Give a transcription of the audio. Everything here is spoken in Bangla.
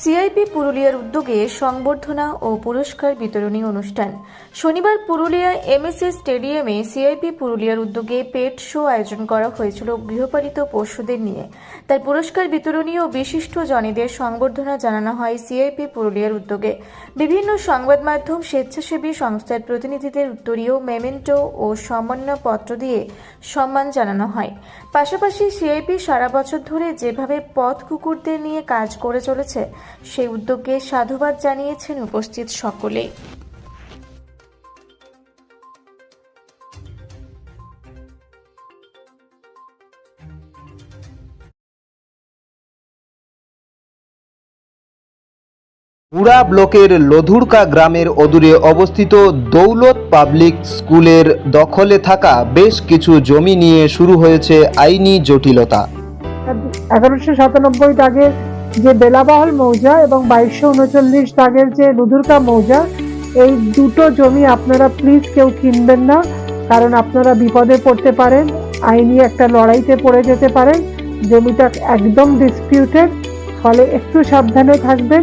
সিআইপি পুরুলিয়ার উদ্যোগে সংবর্ধনা ও পুরস্কার বিতরণী অনুষ্ঠান। শনিবার পুরুলিয়া এমএসএ স্টেডিয়ামে সিআইপি পুরুলিয়ার উদ্যোগে পেট শো আয়োজন করা হয়েছিল গৃহপালিত পশুদের নিয়ে। তার পুরস্কার বিতরণী ও বিশিষ্ট জনেদের সংবর্ধনা জানানো হয় সিআইপি পুরুলিয়ার উদ্যোগে। বিভিন্ন সংবাদ মাধ্যম, স্বেচ্ছাসেবী সংস্থার প্রতিনিধিদের উত্তরীয় মেমেন্টো ও সম্মাননাপত্র দিয়ে সম্মান জানানো হয়। পাশাপাশি সিআইপি সারা বছর ধরে যেভাবে পথ কুকুরদের নিয়ে কাজ করে চলেছে সেই উদ্যোগকে সাধুবাদ জানিয়েছেন উপস্থিত সকলে পুরা ব্লকের লধুরকা গ্রামের অদূরে অবস্থিত দৌলত পাবলিক স্কুলের দখলে থাকা বেশ কিছু জমি নিয়ে শুরু হয়েছে আইনি জটিলতা। এগারোশো সাতানব্বই দাগের যে বেলাবাহল মৌজা এবং বাইশশো উনচল্লিশ দাগের যে লুধুরকা মৌজা, এই দুটো জমি আপনারা প্লিজ কেউ কিনবেন না, কারণ আপনারা বিপদে পড়তে পারেন, আইনি একটা লড়াইতে পড়ে যেতে পারেন, জমিটা একদম ডিসপিউটেড ফলে একটু সাবধানে থাকবেন।